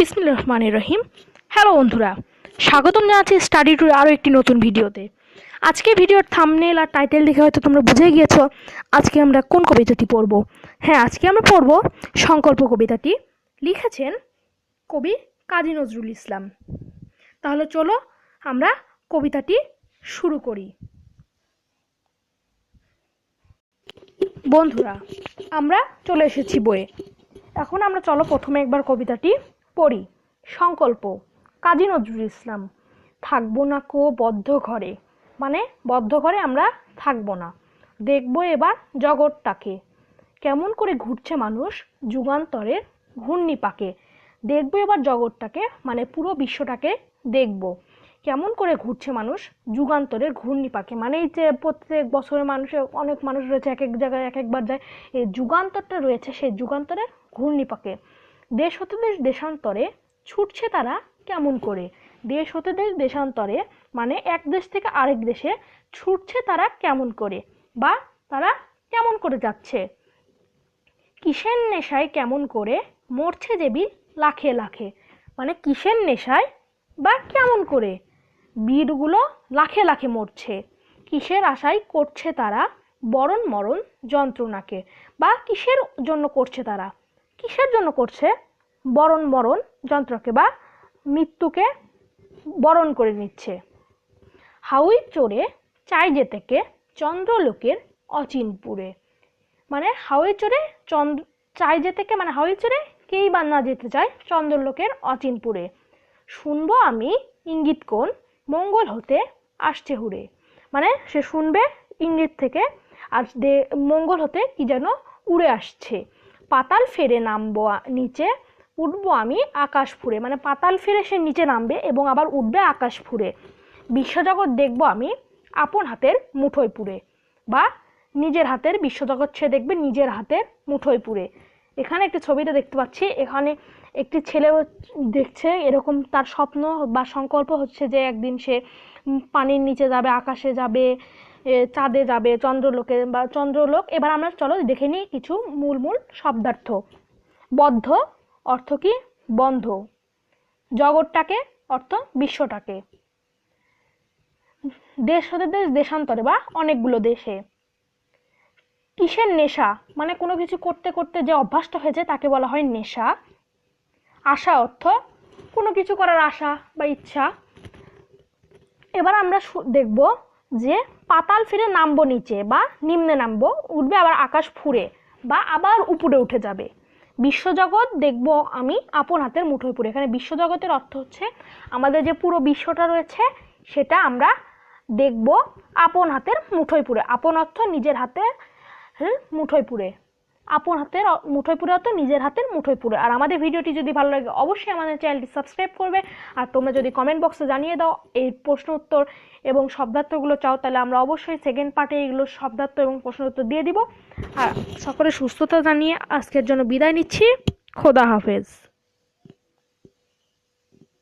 বিসমিল রহমান রহিম। Hello বন্ধুরা, স্বাগতম জানাচ্ছি স্টাডি টুর আরও একটি নতুন ভিডিওতে। আজকে ভিডিওর থামনেল আর টাইটেল দেখে হয়তো তোমরা বুঝে গিয়েছো আজকে আমরা কোন কবিতাটি পড়ব। হ্যাঁ আজকে আমরা পড়ব সংকল্প কবিতাটি। লিখেছেন কবি কাজী নজরুল ইসলাম। তাহলে চলো আমরা কবিতাটি শুরু করি। বন্ধুরা, আমরা চলে এসেছি বইয়ে। এখন আমরা চলো প্রথমে একবার কবিতাটি পড়ি, সংকল্প। কাজী নজরুল ইসলাম, থাকব না কো বদ্ধ ঘরে। মানে বদ্ধ ঘরে আমরা থাকব না। দেখব এবার জগৎটাকে। কেমন করে ঘুরছে মানুষ যুগান্তরের ঘূর্ণি পাকে দেখব এবার জগৎটাকে মানে পুরো বিশ্বটাকে দেখব। কেমন করে ঘুরছে মানুষ যুগান্তরের ঘূর্ণি পাকে মানে এই যে প্রত্যেক বছরের মানুষের অনেক মানুষ রয়েছে, এক এক জায়গায় এক একবার যায়। এই যুগান্তরটা রয়েছে সেই যুগান্তরের ঘূর্ণি পাকে দেশ হতে দেশ দেশান্তরে ছুটছে তারা কেমন করে? দেশ হতে দেশ দেশান্তরে মানে এক দেশ থেকে আরেক দেশে ছুটছে তারা কেমন করে? বা তারা কেমন করে যাচ্ছে? কিসের নেশায় কেমন করে মরছে দেবী লাখে লাখে? মানে কিসের নেশায় বা কেমন করে বীরগুলো লাখে লাখে মরছে? কিসের আশায় করছে তারা বরণ মরণ যন্ত্রণাকে? বা কিসের জন্য করছে তারা? কিসের জন্য করছে? বরণ মরণ যন্ত্রকে বা মৃত্যুকে বরণ করে নিচ্ছে। হাউই চোরে চাই যেতেকে চন্দ্রলোকের অচিনপুরে। মানে হাউই চোরে চন্দ্র চাই যেতেকে মানে হাওয়ে চোরে কেই বা না যেতে চায় চন্দ্রলোকের অচিনপুরে। শুনব আমি ইঙ্গিত কোন মঙ্গল হতে আসছে হুড়ে মানে সে শুনবে ইঙ্গিত থেকে, আর মঙ্গল হতে কি যেন উড়ে আসছে। পাতাল ফেরে নামবো নিচে উঠবো আমি আকাশ ফুরে মানে পাতাল ফেরে সে নিচে নামবে এবং আবার উঠবে আকাশ ফুরে বিশ্বজগৎ দেখব আমি আপন হাতের মুঠোয় পুরে বা নিজের হাতের বিশ্বজগৎ সে দেখবে নিজের হাতের মুঠোয় পুরে এখানে একটি ছবিতে দেখতে পাচ্ছি, এখানে একটি ছেলে দেখছে এরকম তার স্বপ্ন বা সংকল্প হচ্ছে যে একদিন সে পানির নিচে যাবে, আকাশে যাবে চাঁদে যাবে, চন্দ্রলোকে বা চন্দ্রলোক। এবার আমরা, চলো দেখে নিই কিছু মূল মূল শব্দার্থ। বদ্ধ অর্থ কি? বন্ধ। জগৎটাকে অর্থ বিশ্বটাকে। দেশ হতে দেশ, দেশান্তরে বা অনেকগুলো দেশে। কিসের নেশা? মানে কোনো কিছু করতে করতে যে অভ্যাসটা হয়েছে তাকে বলা হয় নেশা। আশা অর্থ কোনো কিছু করার আশা বা ইচ্ছা। এবার আমরা দেখব যে পাতাল ফিরে নামবো নিচে বা নিম্নে নামবো, উঠবে আবার আকাশ ফুরে বা আবার উপরে উঠে যাবে। বিশ্বজগৎ দেখব আমি আপন হাতের মুঠোয় পুরে এখানে বিশ্বজগতের অর্থ হচ্ছে আমাদের যে পুরো বিশ্বটা রয়েছে, সেটা আমরা দেখব আপন হাতের মুঠোয় পুরে আপন অর্থ নিজের হাতে মুঠোয় পুরে আপন হাতের মুঠোয় পুরে অর্থ নিজের হাতের মুঠোয় পুরে। আর আমাদের ভিডিওটি যদি ভালো লাগে, অবশ্যই আমাদের চ্যানেলটি সাবস্ক্রাইব করবে। আর তোমরা যদি কমেন্ট বক্সে জানিয়ে দাও এই প্রশ্ন উত্তর এবং শব্দার্থগুলো চাও, তাহলে আমরা অবশ্যই সেকেন্ড পার্টে এগুলো শব্দার্থ এবং প্রশ্ন উত্তর দিয়ে দিব। আর সকলে সুস্থতা জানিয়ে আজকের জন্য বিদায় নিচ্ছি। খোদা হাফেজ।